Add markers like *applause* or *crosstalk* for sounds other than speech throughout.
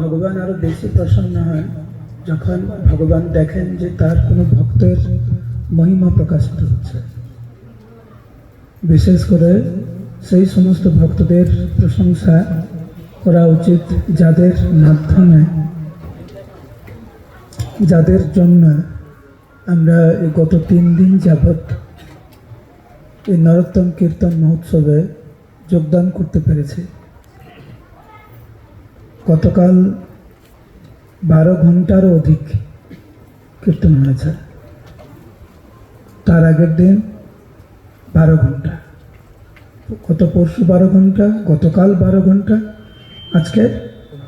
ভগবান আরও বেশি প্রসন্ন হয় যখন ভগবান দেখেন যে তার কোনো ভক্তের মহিমা প্রকাশিত হচ্ছে। বিশেষ করে সেই সমস্ত ভক্তদের প্রশংসা করা উচিত যাদের মাধ্যমে, যাদের জন্য আমরা গত তিন দিন যাবৎ এই নরোত্তম কীর্তন মহোৎসবে যোগদান করতে পেরেছি। গতকাল বারো ঘন্টারও অধিক কীর্তন হয়েছে। তার আগের দিন বারো ঘণ্টা। গত পরশু বারো ঘণ্টা, গতকাল বারো ঘণ্টা, আজকে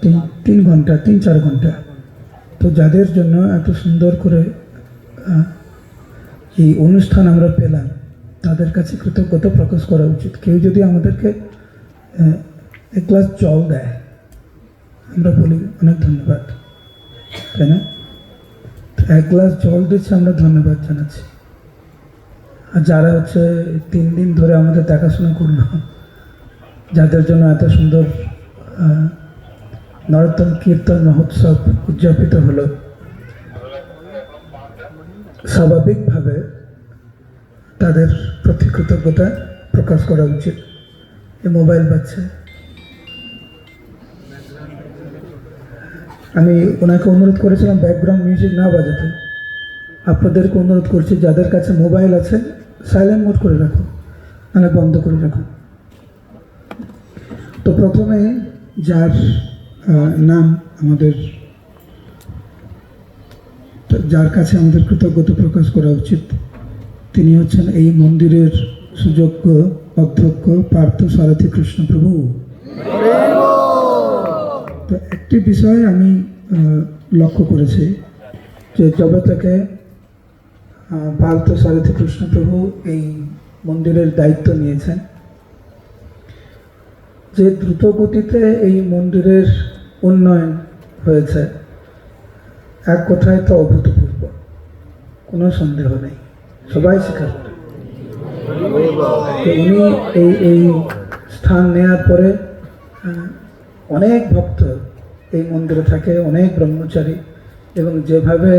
তিন তিন ঘণ্টা, তিন, চার ঘণ্টা। তো যাদের জন্য এত সুন্দর করে এই অনুষ্ঠান আমরা পেলাম, তাদের কাছে কৃতজ্ঞতা প্রকাশ করা উচিত। কেউ যদি আমাদেরকে এক গ্লাস জল দেয় আমরা বলি অনেক ধন্যবাদ। তাই না? এক গ্লাস জল দিচ্ছে, আমরা ধন্যবাদ জানাচ্ছি। আর যারা হচ্ছে তিন দিন ধরে আমাদের দেখাশোনা করল, যাদের জন্য এত সুন্দর নরোত্তম কীর্তন মহোৎসব উদযাপিত হলো, স্বাভাবিকভাবে তাদের প্রতি কৃতজ্ঞতা প্রকাশ করা উচিত। এই মোবাইল বাচ্চা আমি ওনাকে অনুরোধ করেছিলাম ব্যাকগ্রাউন্ড মিউজিক না বাজাতে। আপনাদেরকে অনুরোধ করছি, যাদের কাছে মোবাইল আছে সাইলেন্ট মোড করে রাখুন মানে বন্ধ করে রাখুন তো প্রথমে যার নাম আমাদের যার কাছে আমাদের কৃতজ্ঞতা প্রকাশ করা উচিত, তিনি হচ্ছেন এই মন্দিরের সুযোগ্য অধ্যক্ষ পার্থ সারথী কৃষ্ণপ্রভু। তো একটি বিষয় আমি লক্ষ্য করেছি যে যবে থেকে পার্থ সারথী কৃষ্ণপ্রভু এই মন্দিরের দায়িত্ব নিয়েছেন, যে দ্রুত গতিতে এই মন্দিরের উন্নয়ন হয়েছে, এক কথায় তো অভূতপূর্ব। কোনো সন্দেহ নেই। সবাই স্বীকার করে। উনি এই এই স্থান নেওয়ার পরে অনেক ভক্ত এই মন্দিরে থাকে, অনেক ব্রহ্মচারী এবং যেভাবে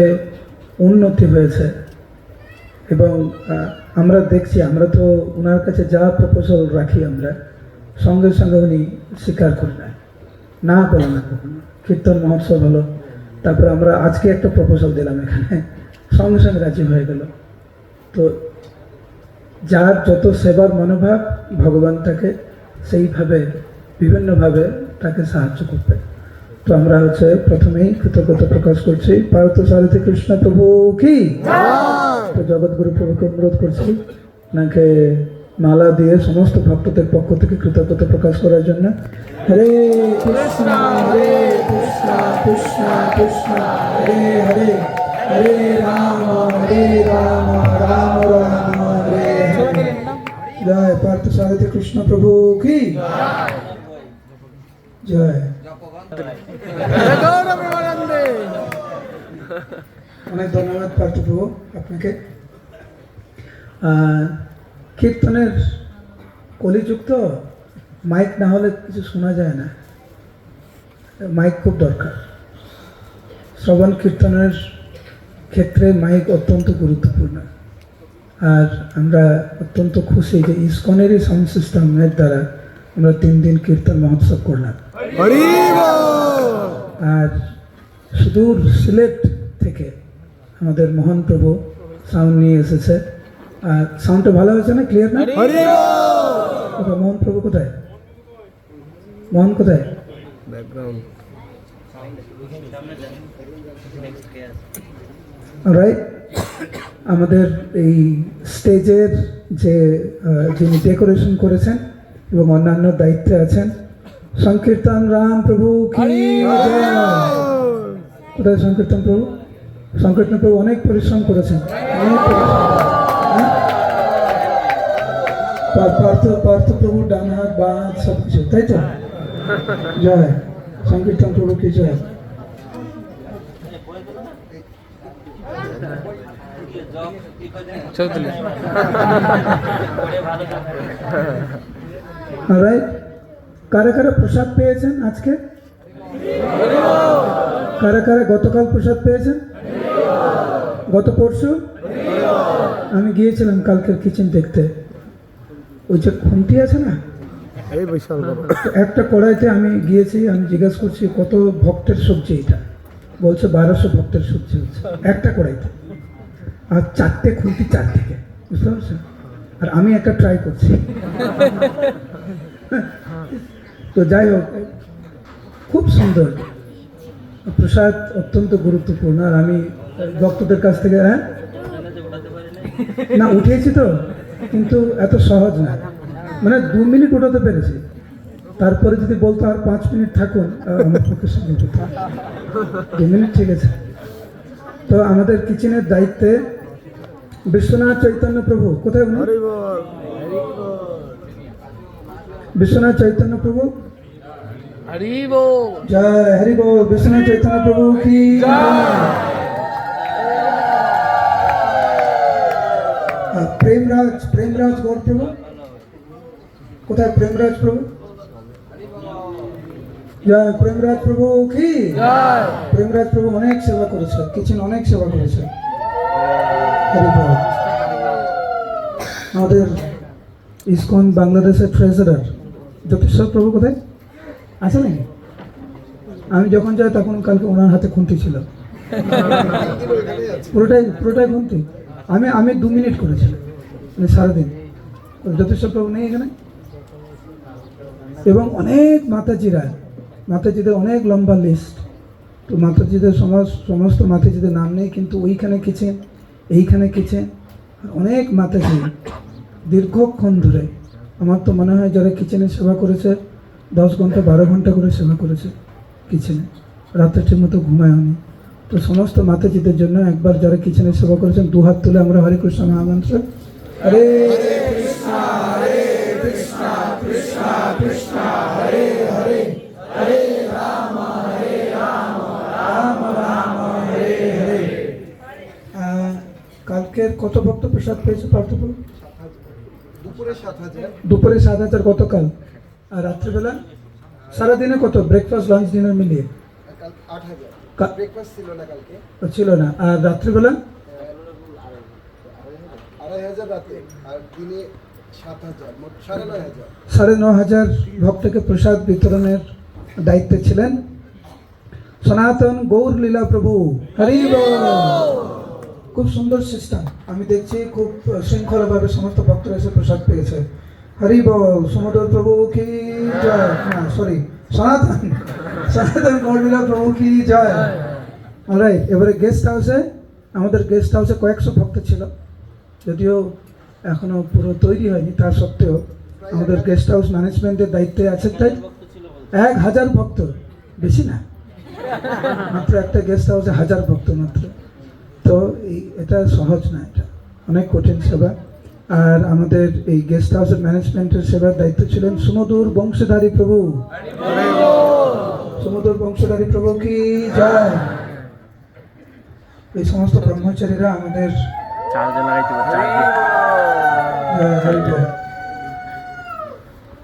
উন্নতি হয়েছে এবং আমরা দেখছি, আমরা তো ওনার কাছে যা প্রপোজাল রাখি আমরা, সঙ্গে সঙ্গে উনি স্বীকার করে নেয়। না বলে না। কীর্তন মহোৎসব হলো, তারপরে আমরা আজকে একটা প্রপোজাল দিলাম এখানে, সঙ্গে সঙ্গে রাজি হয়ে গেল। তো যার যত সেবার মনোভাব ভগবান তাকে সেইভাবে বিভিন্নভাবে সাহায্য করবে। তো আমরা হচ্ছে প্রথমেই কৃতজ্ঞতা প্রকাশ করছি। পার্থ সারথী কৃষ্ণ প্রভু কি? তো জগৎগুরু প্রভুকে অনুরোধ করছি নাকে মালা দিয়ে সমস্ত ভক্তদের পক্ষ থেকে কৃতজ্ঞতা প্রকাশ করার জন্য। হরে কৃষ্ণ হরে কৃষ্ণ কৃষ্ণ কৃষ্ণ হরে হরে হরে রাম হরে রাম রাম রাম হরে হরে। জয় পার্থ সারথী কৃষ্ণ প্রভু কি? অনেক ধন্যবাদ পার্থ প্রভু আপনাকে কীর্তনের কলিযুক্ত মাইক না হলে কিছু শোনা যায় না। মাইক খুব দরকার। শ্রবণ কীর্তনের ক্ষেত্রে মাইক অত্যন্ত গুরুত্বপূর্ণ। আর আমরা অত্যন্ত খুশি যে ইসকনেরই সাউন্ড সিস্টেমের দ্বারা আমরা তিন দিন কীর্তন মহোৎসব করলাম আর সুদূর সিলেট থেকে আমাদের মোহন প্রভু সাউন্ড নিয়ে এসেছে আর সাউন্ডটা ভালো হয়েছে না ক্লিয়ার না? কোথায় মোহন প্রভু কোথায়? মোহন কোথায়? রাইট আমাদের এই স্টেজের যে যিনি ডেকোরেশন করেছেন এবং অন্যান্য দায়িত্বে আছেন সংকীর্তন রাম প্রভু কি জয়। কোথায় সংকীর্তন প্রভু সংকীর্তন প্রভু অনেক পরিশ্রম করেছেন অনেক। হ্যাঁ? পা- পার্থ পার্থ প্রভু ডান হাত বা হাত সব কিছু তাই তো জয় সংকীর্তন প্রভু কি জয় *laughs* রাইট কারা কারা প্রসাদ পেয়েছেন আজকে? কারা কারা গতকাল প্রসাদ পেয়েছেন? গত পরশু? আমি গিয়েছিলাম কালকের কিচেন দেখতে। ওই যে খুন্তি আছে না? একটা কড়াইতে আমি গিয়েছি আমি জিজ্ঞেস করছি কত ভক্তের সবজি এটা? বলছে বারোশো ভক্তের সবজি হচ্ছে। একটা কড়াইতে। আর চারটে খুন্তি চারদিকে। বুঝতে পারছেন? আর আমি একটা ট্রাই করছি। তো যাই হোক, খুব সুন্দর। প্রসাদ অত্যন্ত গুরুত্বপূর্ণ, আর আমি ভক্তদের কাছ থেকে হ্যাঁ? না, উঠিয়েছি তো, কিন্তু এত সহজ না। মানে দু মিনিট উঠাতে পেরেছি। তারপরে যদি বলতো আর পাঁচ মিনিট থাকুন দু মিনিট ঠিক আছে। তো আমাদের কিচেনের দায়িত্বে বিশ্বনাথ চৈতন্য প্রভু, কোথায় বিশ্বনাথ চৈতন্য প্রভু। হরি বল জয় হরি বল বিশ্বনাথ চৈতন্য প্রভু কি প্রেমরাজ প্রেমরাজ গৌর প্রভু। কোথায় প্রেমরাজ প্রভু? জয় প্রেমরাজ প্রভু কি? প্রেমরাজ প্রভু অনেক সেবা করেছে কিচেন অনেক সেবা করেছে। আমাদের ইসকন বাংলাদেশের ট্রেজারার জ্যোতিষর প্রভু কোথায়? আছে নাকি? আমি যখন যাই তখন কালকে ওনার হাতে খুন্তি ছিল। পুরোটাই পুরোটাই খুন্তি। আমি আমি দু মিনিট করেছিলাম মানে সারাদিন। জ্যোতিষর প্রভু নেই এখানে? এবং অনেক মাতাজিরা, মাতাজিদের অনেক লম্বা লিস্ট তো মাতাজিদের সমস্ত সমস্ত মাতাজিদের নাম নেই, কিন্তু ওইখানে কিচেন এইখানে কিচেন অনেক মাতাজি দীর্ঘক্ষণ ধরে আমার তো মনে হয় যারা কিচেনে সেবা করেছে, দশ ঘণ্টা, বারো ঘণ্টা করে সেবা করেছে কিচেনে রাতের ঠিক মতো ঘুমায়নি। তো সমস্ত মাতাজিদের জন্য একবার যারা কিচেনে সেবা করেছেন, দু হাত তুলে আমরা হরে কৃষ্ণ মহামন্ত্র। হরে কালকের কত ভক্ত প্রসাদ পেয়েছে পার্থপুর দুপুরে সাত হাজার। গতকাল আর রাত্রিবেলা? সারাদিনে কত? ব্রেকফাস্ট লাঞ্চ ডিনার মিলিয়ে? ছিল না আর রাত্রিবেলা? সাড়ে ন হাজার। ভক্তকে প্রসাদ বিতরণের দায়িত্বে ছিলেন সনাতন গৌর লীলা প্রভু। হরি। খুব সুন্দর সিস্টেম আমি দেখছি খুব শৃঙ্খলাভাবে সমস্ত ভক্তরা এসে প্রসাদ পেয়েছে। হরি বল সমুদ্র প্রভু কি জয়? না সরি সনাতন। সনাতন গৌর প্রভু কি জয়? রাইট এবারে গেস্ট হাউসে আমাদের গেস্ট হাউসে কয়েকশো ভক্ত ছিল। যদিও এখনও পুরো তৈরি হয়নি, তা সত্ত্বেও আমাদের গেস্ট হাউস ম্যানেজমেন্টের দায়িত্বে আছে তাই এক হাজার ভক্ত। বেশি না। মাত্র একটা গেস্ট হাউসে হাজার ভক্ত মাত্র। তো এই, এটা সহজ না এটা। অনেক কঠিন সেবা। আর আমাদের এই গেস্ট হাউসের ম্যানেজমেন্টের সেবার দায়িত্ব ছিলেন সুমধুর বংশধারী প্রভু। সুমধুর বংশধারী প্রভু কি এই সমস্ত ব্রহ্মচারীরা আমাদের হ্যাঁ,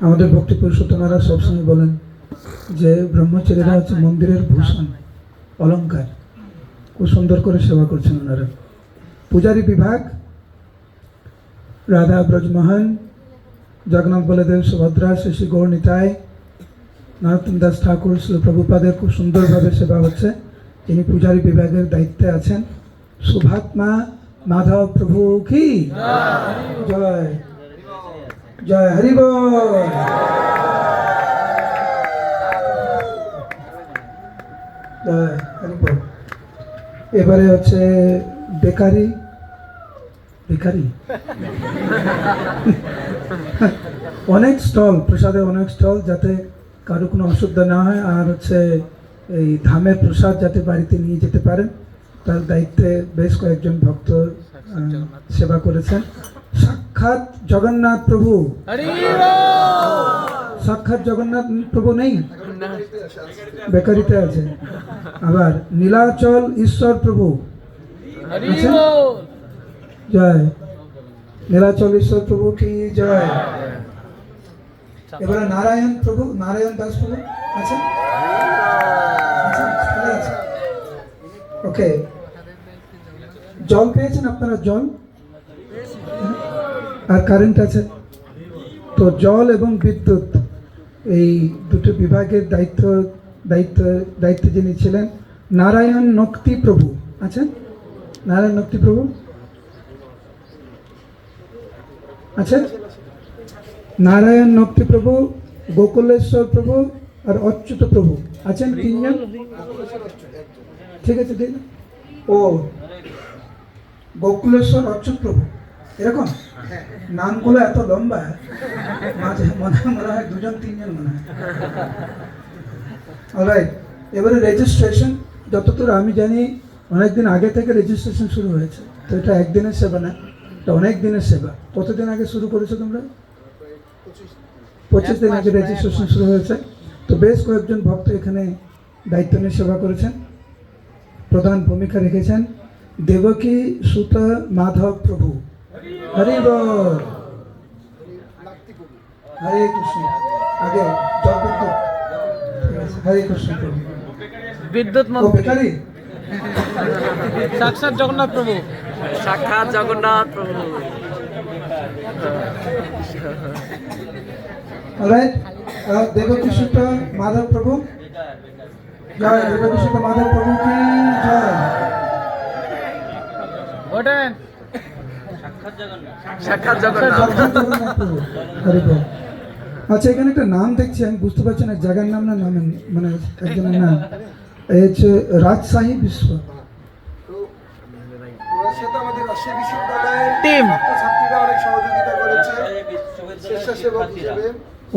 আমাদের ভক্তি পুরুষোত্তমারা সবসময় বলেন যে ব্রহ্মচারীরা হচ্ছে মন্দিরের ভূষণ অলঙ্কার খুব সুন্দর করে সেবা করছেন ওনারা। পূজারী বিভাগ, রাধা ব্রজমোহন, জগন্নাথ বলদেব, সুভদ্রা, শ্রী গৌর নিতাই নরোত্তম দাস ঠাকুর, শ্রী প্রভুপাদের খুব সুন্দরভাবে সেবা হচ্ছে। তিনি পূজারী বিভাগের দায়িত্বে আছেন। শুভাত্মা মাধব প্রভু কি? জয়। জয় হরি বল জয় হরি বল এবারে হচ্ছে বেকারি বেকারি? অনেক স্টল প্রসাদে অনেক স্টল যাতে কারও কোনো অসুবিধা না হয় আর হচ্ছে এই ধামের প্রসাদ যাতে বাড়িতে নিয়ে যেতে পারেন তার দায়িত্বে বেশ কয়েকজন ভক্ত সেবা করেছেন। সাক্ষাৎ জগন্নাথ প্রভু। সাক্ষাৎ জগন্নাথ প্রভু নেই? বেকারিতে আছে। আবার নীলাচল ঈশ্বর প্রভু। জয়। নীলাচল ঈশ্বর প্রভু কি জয়? এবারে নারায়ণ প্রভু নারায়ণ দাস প্রভু আছে? ওকে। জল পেয়েছেন আপনারা? জল? আর কারেন্ট আছে? তো জল এবং বিদ্যুৎ। এই দুটো বিভাগের দায়িত্ব দায়িত্ব, দায়িত্বে যিনি ছিলেন, নারায়ণ নক্তি প্রভু। আছেন নারায়ণ নক্তি প্রভু? আছেন নারায়ণ নক্তি প্রভু, গোকুলেশ্বর প্রভু আর অচ্যুত প্রভু। আছেন তিনজন? ঠিক আছে আছে ও, গোকুলেশ্বর অচ্যুত প্রভু। এরকম? নামগুলো এত লম্বা, মাঝে মনে মনে হয় দুজন, তিনজন মনে হয়। অলরাইট এবারে রেজিস্ট্রেশন যতদূর আমি জানি, অনেকদিন আগে থেকে রেজিস্ট্রেশন শুরু হয়েছে। তো এটা একদিনের সেবা না, এটা অনেক দিনের সেবা। কতদিন আগে শুরু করেছ তোমরা? পঁচিশ দিন আগে রেজিস্ট্রেশন শুরু হয়েছে। তো বেশ কয়েকজন ভক্ত এখানে দায়িত্ব নিয়ে সেবা করেছেন। প্রধান ভূমিকা রেখেছেন। দেবকী, সুত, মাধব প্রভু। হরি বল হরে কৃষ্ণ। আগে জল বিদ্যুৎ ঠিক আছে, হরে কৃষ্ণ। প্রভু বিদ্যুৎ মন্ত্রী। সাক্ষাৎ জগন্নাথ প্রভু। সাক্ষাৎ জগন্নাথ প্রভু। অলরাইট দেবকী মাধব প্রভু। জয় দেবকী মাধব প্রভু কি জয়? ওঠেন। সাক্ষাৎ আচ্ছা এখানে একটা নাম দেখছি আমি বুঝতে পারছি না জায়গার নাম না মানে একজনের নাম। এই হচ্ছে রাজশাহী বিশ্ব।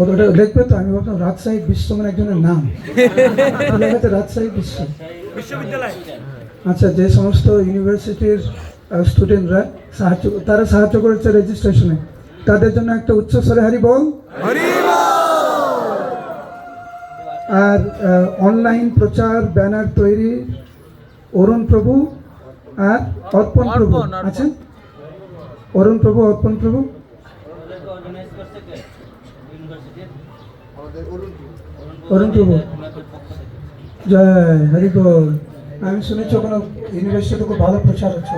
ওটা লিখবে তো আমি ভাবতাম রাজশাহী বিশ্ব মানে একজনের নাম। রাজশাহী বিশ্ব। আচ্ছা যে সমস্ত ইউনিভার্সিটির স্টুডেন্টরা সাহায্য তারা সাহায্য করেছে রেজিস্ট্রেশনে তাদের জন্য একটা উচ্চস্বরে হারি বল আর অনলাইন প্রচার ব্যানার তৈরি অরুণ প্রভু আর অর্পণ প্রভু। আছেন অরুণ প্রভু অর্পণ প্রভু। অরুণ প্রভু। জয় হরি বল আমি শুনেছি ওখানে ইউনিভার্সিটিতে খুব ভালো প্রচার হচ্ছে।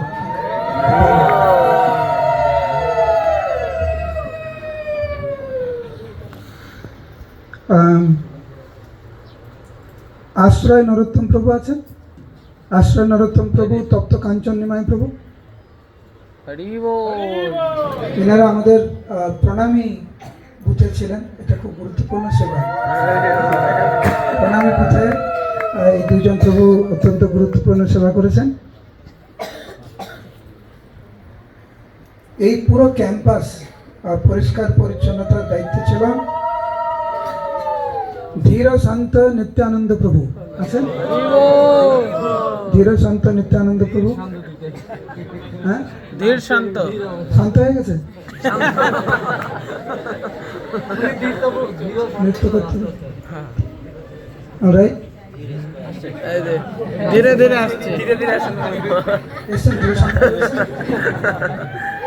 আশ্রয় নরোত্তম প্রভু আছেন? আশ্রয় নরোত্তম প্রভু তপ্ত কাঞ্চন নিমাই প্রভু এনারা আমাদের প্রণামী বুথে ছিলেন এটা খুব গুরুত্বপূর্ণ সেবা প্রণামী বুথে এই দুজন প্রভু অত্যন্ত গুরুত্বপূর্ণ সেবা করেছেন এই পুরো ক্যাম্পাস পরিষ্কার পরিচ্ছন্নতার দায়িত্ব ছিল ধীর শান্ত নিত্যানন্দ প্রভু। আছেন? ধীর শান্ত নিত্যানন্দ প্রভু। হ্যাঁ? ধীর শান্ত। শান্ত হয়ে গেছে? নৃত্য অলরাইট ধীরে ধীরে আসছে। ধীরে ধীরে আসুন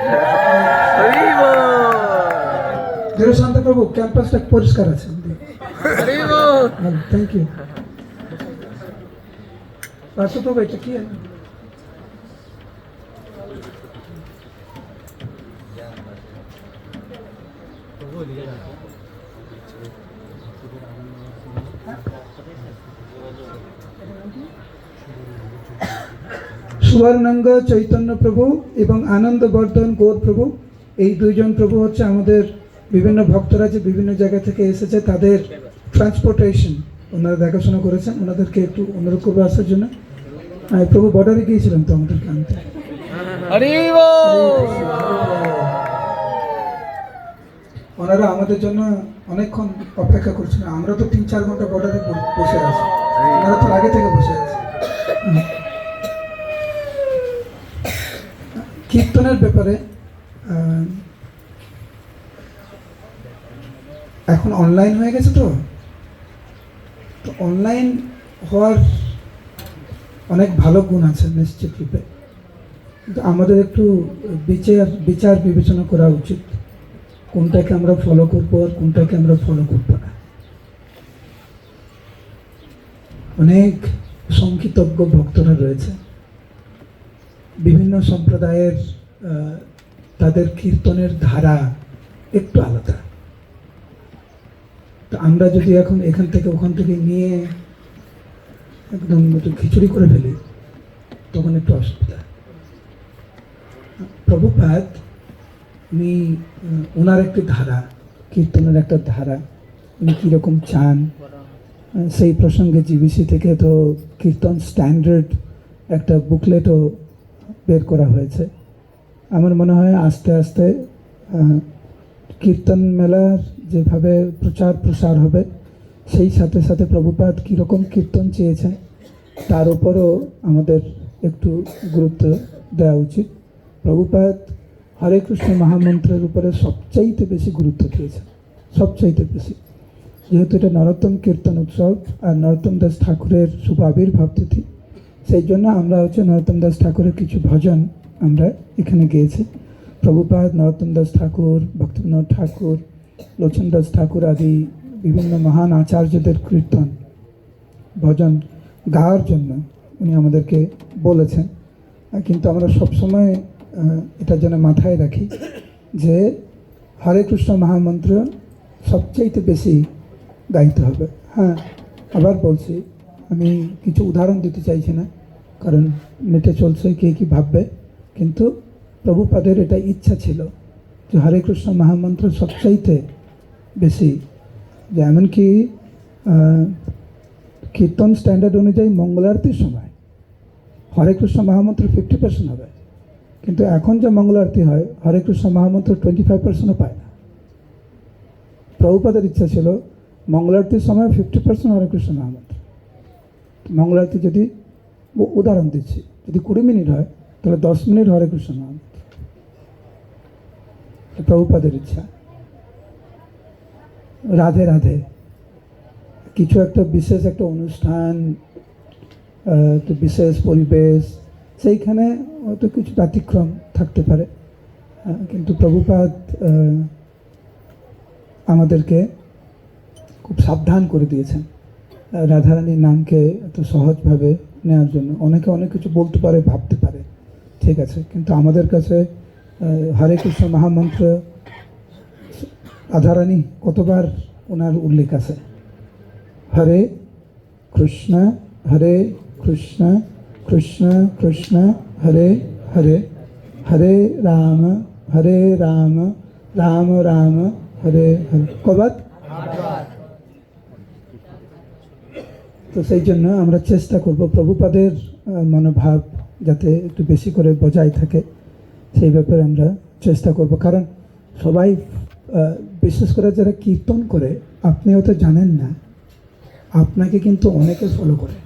এসছেন ধীর শান্ত এসছেন। হরি বল ধীর শান্ত প্রভু ক্যাম্পাসটা পরিষ্কার আছে। হরি বল থ্যাংক ইউ পার্থ প্রভু এটা কি? সুবর্ণাঙ্গ চৈতন্য প্রভু এবং আনন্দ বর্ধন গৌর প্রভু। এই দুইজন প্রভু হচ্ছে আমাদের বিভিন্ন ভক্তরা যে বিভিন্ন জায়গা থেকে এসেছে তাদের ট্রান্সপোর্টেশন ওনারা দেখাশোনা করেছেন ওনাদেরকে একটু অনুরোধ করব আসার জন্য। আর প্রভু বর্ডারে গিয়েছিলাম তো আমাদেরকে আনতে? ওনারা আমাদের জন্য অনেকক্ষণ অপেক্ষা করছিলেন। আমরা তো তিন চার ঘণ্টা বর্ডারে বসে আছি। ওনারা তো আগে থেকে বসে আছে। কীর্তনের ব্যাপারে এখন অনলাইন হয়ে গেছে তো? তো অনলাইন হওয়ার অনেক ভালো গুণ আছে নিশ্চিত রূপে। কিন্তু আমাদের একটু বিচার বিচার বিবেচনা করা উচিত। কোনটাকে আমরা ফলো করব আর কোনটাকে আমরা ফলো করব না। অনেক সংকীতজ্ঞ ভক্তরা রয়েছে। বিভিন্ন সম্প্রদায়ের তাদের কীর্তনের ধারা একটু আলাদা। তো আমরা যদি এখন এখান থেকে ওখান থেকে নিয়ে একদম খিচুড়ি করে ফেলি, তখন একটু অসুবিধা। প্রভুপাত উনি ওনার একটি ধারা, কীর্তনের একটা ধারা, উনি কীরকম চান সেই প্রসঙ্গে জিবিসি থেকে তো কীর্তন স্ট্যান্ডার্ড একটা বুকলেটও বের করা হয়েছে। আমার মনে হয় আস্তে আস্তে কীর্তন মেলার যেভাবে প্রচার প্রসার হবে, সেই সাথে সাথে প্রভুপাত কীরকম কীর্তন চেয়েছেন, তার উপরও আমাদের একটু গুরুত্ব দেওয়া উচিত। প্রভুপাত হরে কৃষ্ণ মহামন্ত্রের উপরে সবচাইতে বেশি গুরুত্ব দিয়েছেন, সবচাইতে বেশি। যেহেতু এটা নরোত্তম কীর্তন উৎসব আর নরোত্তম দাস ঠাকুরের শুভ আবির্ভাব তিথি সেই জন্য আমরা হচ্ছে নরোত্তম দাস ঠাকুরের কিছু ভজন আমরা এখানে গেয়েছি। প্রভুপাদ, নরোত্তম দাস ঠাকুর, ভক্তিবিনোদ ঠাকুর, লোচন দাস ঠাকুর আদি বিভিন্ন মহান আচার্যদের কীর্তন, ভজন গাওয়ার জন্য উনি আমাদেরকে বলেছেন। কিন্তু আমরা সবসময় এটা যেন মাথায় রাখি যে হরে কৃষ্ণ মহামন্ত্র সবচাইতে বেশি গাইতে হবে। হ্যাঁ আবার বলছি, আমি কিছু উদাহরণ দিতে চাইছি না। কারণ নেটে চলছে, কে কী ভাববে? কিন্তু প্রভুপাদের এটা ইচ্ছা ছিল যে হরে কৃষ্ণ মহামন্ত্র সবচাইতে বেশি। যে এমনকি কীর্তন স্ট্যান্ডার্ড অনুযায়ী মঙ্গলারতির সময় হরে কৃষ্ণ মহামন্ত্র ফিফটি পার্সেন্ট হবে। কিন্তু এখন যে মঙ্গল আরতি হয়, হরে কৃষ্ণ মহামন্ত্র টোয়েন্টি ফাইভ পার্সেন্টও পায় না। প্রভুপাদের ইচ্ছা ছিল মঙ্গল আরতির সময় ফিফটি পার্সেন্ট হরে কৃষ্ণ মহামন্ত্র। মঙ্গল আরতি যদি উদাহরণ দিচ্ছি। যদি কুড়ি মিনিট হয়, তাহলে দশ মিনিট হরে কৃষ্ণ। এটা প্রভুপাদের ইচ্ছা। রাধে রাধে। কিছু একটা বিশেষ একটা অনুষ্ঠান বিশেষ পরিবেশ, সেইখানে হয়তো কিছু ব্যতিক্রম থাকতে পারে। কিন্তু প্রভুপাদ আমাদেরকে খুব সাবধান করে দিয়েছেন। রাধারানীর নামকে এত সহজভাবে নেওয়ার জন্য। অনেকে অনেক কিছু বলতে পারে, ভাবতে পারে, ঠিক আছে? কিন্তু আমাদের কাছে হরে কৃষ্ণ মহামন্ত্র, রাধারানী কতবার ওনার উল্লেখ আছে? হরে কৃষ্ণ হরে কৃষ্ণ কৃষ্ণ কৃষ্ণ, হরে হরে হরে রাম হরে রাম রাম রাম, হরে হরে। কবার? তো সেই জন্য আমরা চেষ্টা করব প্রভুপাদের মনোভাব যাতে একটু বেশি করে বজায় থাকে, সেই ব্যাপারে আমরা চেষ্টা করব। কারণ সবাই বিশেষ করে যারা কীর্তন করে আপনি হয়তো জানেন না, আপনাকে কিন্তু অনেকে ফলো করে।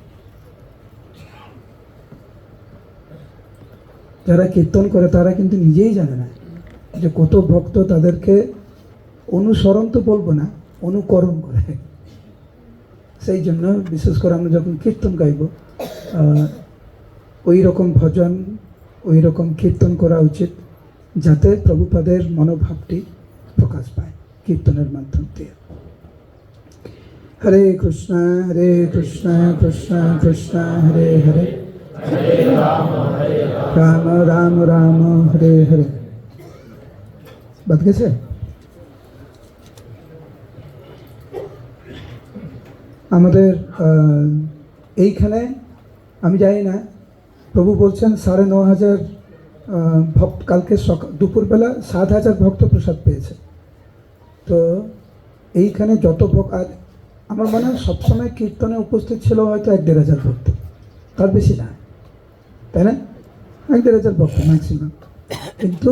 যারা কীর্তন করে, তারা কিন্তু নিজেই জানে না যে কত ভক্ত তাদেরকে অনুসরণ তো বলব না, অনুকরণ করে। সেই জন্য বিশেষ করে আমরা যখন কীর্তন গাইব ওই রকম ভজন, ওই রকম কীর্তন করা উচিত যাতে প্রভুপাদের মনোভাবটি প্রকাশ পায় কীর্তনের মাধ্যম দিয়ে। হরে কৃষ্ণ হরে কৃষ্ণ কৃষ্ণ কৃষ্ণ, হরে হরে। রাম রাম রাম, হরে হরে। বাদ গেছে? আমাদের এইখানে আমি জানি না, প্রভু বলছেন সাড়ে ন হাজার ভক্ত, কালকে সকাল দুপুরবেলা সাত হাজার ভক্ত প্রসাদ পেয়েছে। তো এইখানে যত ভক্ত, আর আমার মনে হয় সবসময় কীর্তনে উপস্থিত ছিল হয়তো এক দেড় হাজার ভক্ত, তার বেশি না, তাই না? এক দেড় হাজার ভক্ত ম্যাক্সিমাম কিন্তু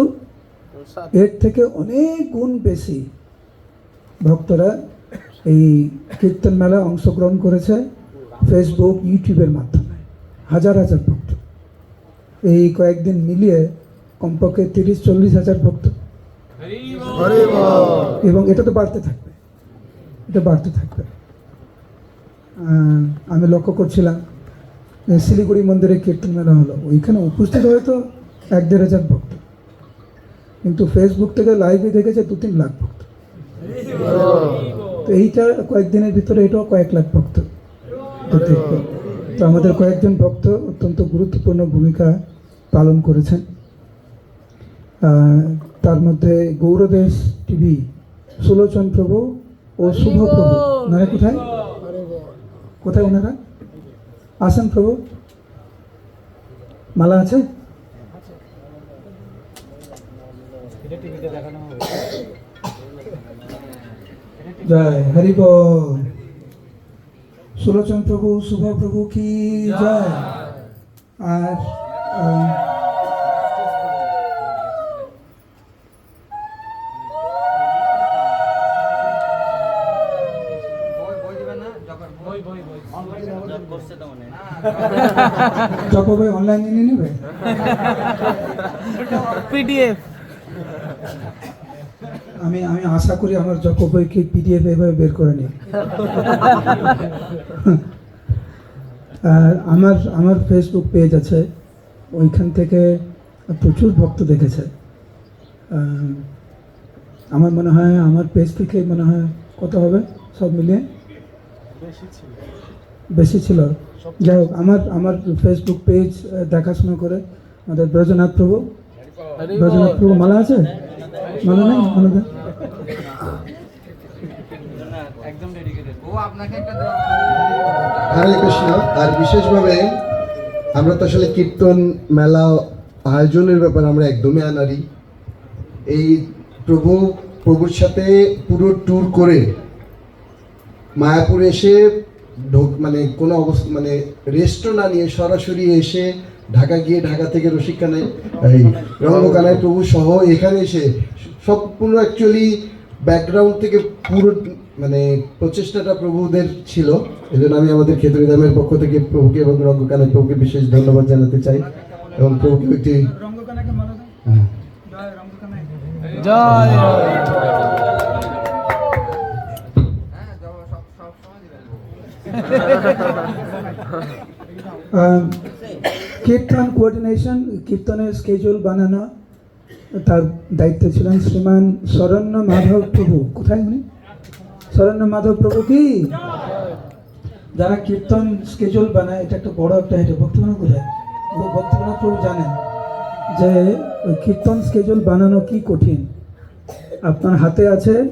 এর থেকে অনেক গুণ বেশি ভক্তরা এই কীর্তন মেলায় অংশগ্রহণ করেছে ফেসবুক ইউটিউবের মাধ্যমে। হাজার হাজার ভক্ত। এই কয়েকদিন মিলিয়ে কমপক্ষে তিরিশ, চল্লিশ হাজার ভক্ত। এবং এটা তো বাড়তে থাকবে। এটা বাড়তে থাকবে। আমি লক্ষ্য করছিলাম শিলিগুড়ি মন্দিরে কীর্তন মেলা হলো। ওইখানে উপস্থিত হয়তো এক দেড় হাজার ভক্ত। কিন্তু ফেসবুক থেকে লাইভে দেখেছে দু তিন লাখ ভক্ত। তো এইটা কয়েকদিনের ভিতরে এটাও কয়েক লাখ ভক্ত তো দেখবে। তো আমাদের কয়েকজন ভক্ত অত্যন্ত গুরুত্বপূর্ণ ভূমিকা পালন করেছেন। তার মধ্যে গৌরদেশ টিভি সুলোচন প্রভু ও শুভ প্রভু। ওনারা কোথায়? কোথায় ওনারা? আসেন প্রভু। মালা আছে? জয় হরি বল সুলোচন প্রভু শুভ প্রভু কি জয় আর ভাই অনলাইনে নিয়ে নেবে? *laughs* পিডিএফ আমি আমি আশা করি আমার জপ বইকে পিডিএফ এভাবে বের করে নিই আর আমার আমার ফেসবুক পেজ আছে ওইখান থেকে প্রচুর ভক্ত দেখেছে। আমার মনে হয় আমার পেজ থেকে মনে হয় কত হবে? সব মিলিয়ে? বেশি ছিল। যাই হোক আমার আমার ফেসবুক পেজ দেখাশোনা করে আমাদের ব্রজনাথ প্রভু। ব্রজনাথ প্রভু মালা আছে? মালা নেই মালা দেন হরে কৃষ্ণ। আর বিশেষভাবে আমরা তো আসলে কীর্তন মেলা আয়োজনের ব্যাপারে আমরা একদমই আনারি এই প্রভু, প্রভুর সাথে পুরো ট্যুর করে মায়াপুর এসে ঢোক মানে কোনো অবস্থা মানে রেস্টও না নিয়ে সরাসরি এসে ঢাকা গিয়ে ঢাকা থেকে রসিকখানায় এই রঙ্গকানায় প্রভু সহ এখানে এসে সম্পূর্ণ অ্যাকচুয়ালি ব্যাকগ্রাউন্ড থেকে পুরো মানে প্রচেষ্টাটা প্রভুদের ছিল। এই জন্য আমি আমাদের খেতুরি দামের পক্ষ থেকে প্রভুকে এবং রঙ্গকানের প্রভুকে বিশেষ ধন্যবাদ জানাতে চাই এবং প্রভুকে একটি হ্যাঁ। জয় কীর্তন কোঅর্ডিনেশন কীর্তনের স্কেজুল বানানো, তার দায়িত্ব ছিলেন শ্রীমান শরণ্য মাধব প্রভু। কোথায় উনি? শরণ্য মাধব প্রভু কি? যারা কীর্তন স্কেজুল বানায়, এটা একটা বড় একটা এটা ভক্তিমানব কোথায়? ভ- ভক্তিমানব প্রভু জানেন যে কীর্তন স্কেজুল বানানো কি কঠিন। আপনার হাতে আছে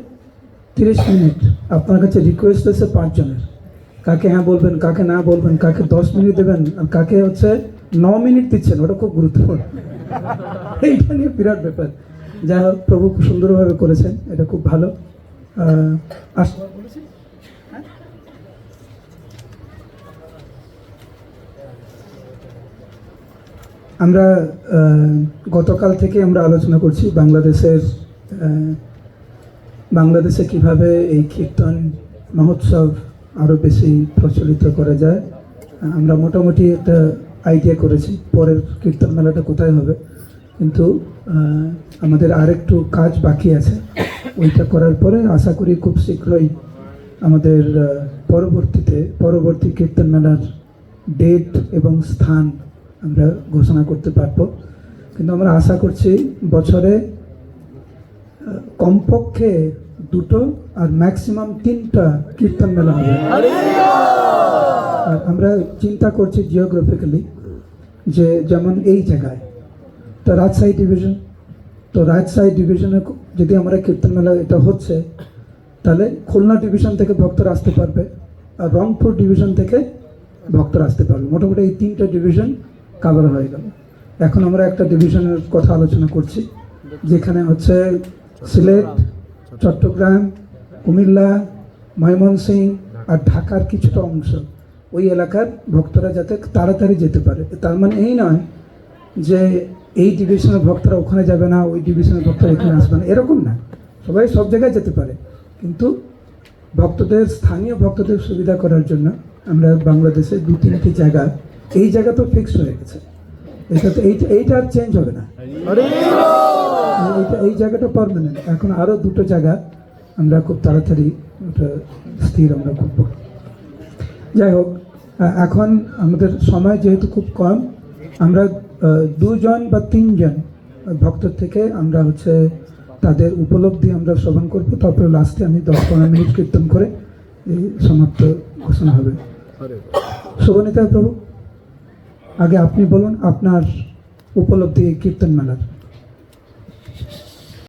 তিরিশ মিনিট। আপনার কাছে রিকোয়েস্ট আছে পাঁচজনের। কাকে হ্যাঁ বলবেন, কাকে না বলবেন, কাকে দশ মিনিট দেবেন, আর কাকে হচ্ছে ন মিনিট দিচ্ছেন, ওটা খুব গুরুত্বপূর্ণ। *laughs* এইটা নিয়ে বিরাট ব্যাপার। যা হোক, প্রভু খুব সুন্দরভাবে করেছেন, এটা খুব ভালো। আস- আমরা গতকাল থেকে আমরা আলোচনা করছি বাংলাদেশের বাংলাদেশে কীভাবে এই কীর্তন মহোৎসব আরও বেশি প্রচলিত করা যায়। আমরা মোটামুটি একটা আইডিয়া করেছি, পরের কীর্তন মেলাটা কোথায় হবে। কিন্তু আমাদের আরেকটু কাজ বাকি আছে। ওইটা করার পরে আশা করি খুব শীঘ্রই আমাদের পরবর্তীতে, পরবর্তী কীর্তন মেলার ডেট এবং স্থান আমরা ঘোষণা করতে পারব। কিন্তু আমরা আশা করছি বছরে কমপক্ষে দুটো আর ম্যাক্সিমাম তিনটা কীর্তন মেলা হবে। আর আমরা চিন্তা করছি জিওগ্রাফিক্যালি যে যেমন এই জায়গায়, তো রাজশাহী ডিভিশন তো রাজশাহী ডিভিশনে যদি আমরা কীর্তন মেলা এটা হচ্ছে, তাহলে খুলনা ডিভিশন থেকে ভক্তরা আসতে পারবে আর রংপুর ডিভিশন থেকে ভক্তরা আসতে পারবে। মোটামুটি এই তিনটা ডিভিশন কাভার হয়ে গেল। এখন আমরা একটা ডিভিশনের কথা আলোচনা করছি, যেখানে হচ্ছে সিলেট চট্টগ্রাম, কুমিল্লা ময়মনসিং আর ঢাকার কিছুটা অংশ। ওই এলাকার ভক্তরা যাতে তাড়াতাড়ি যেতে পারে। তার মানে এই নয় যে এই ডিভিশনের ভক্তরা ওখানে যাবে না, ওই ডিভিশনের ভক্তরা এখানে আসবে না। এরকম না। সবাই সব জায়গায় যেতে পারে। কিন্তু ভক্তদের, স্থানীয় ভক্তদের সুবিধা করার জন্য আমরা বাংলাদেশে দু তিনটি জায়গা, এই জায়গা তো ফিক্সড হয়ে গেছে। এটা তো এইটা এইটা আর চেঞ্জ হবে না। এইটা এই জায়গাটা পারমানেন্ট এখন আরও দুটো জায়গা আমরা খুব তাড়াতাড়ি ওটা স্থির আমরা করব। যাই হোক এখন আমাদের সময় যেহেতু খুব কম আমরা দুজন বা তিনজন ভক্ত থেকে আমরা হচ্ছে তাদের উপলব্ধি আমরা শ্রবণ করব। তারপরে লাস্টে আমি দশ পনেরো মিনিট কীর্তন করে এই সমাপ্ত ঘোষণা হবে। শুভনিতা প্রভু। আগে আপনি বলুন আপনার উপলব্ধি কীর্তন মেলার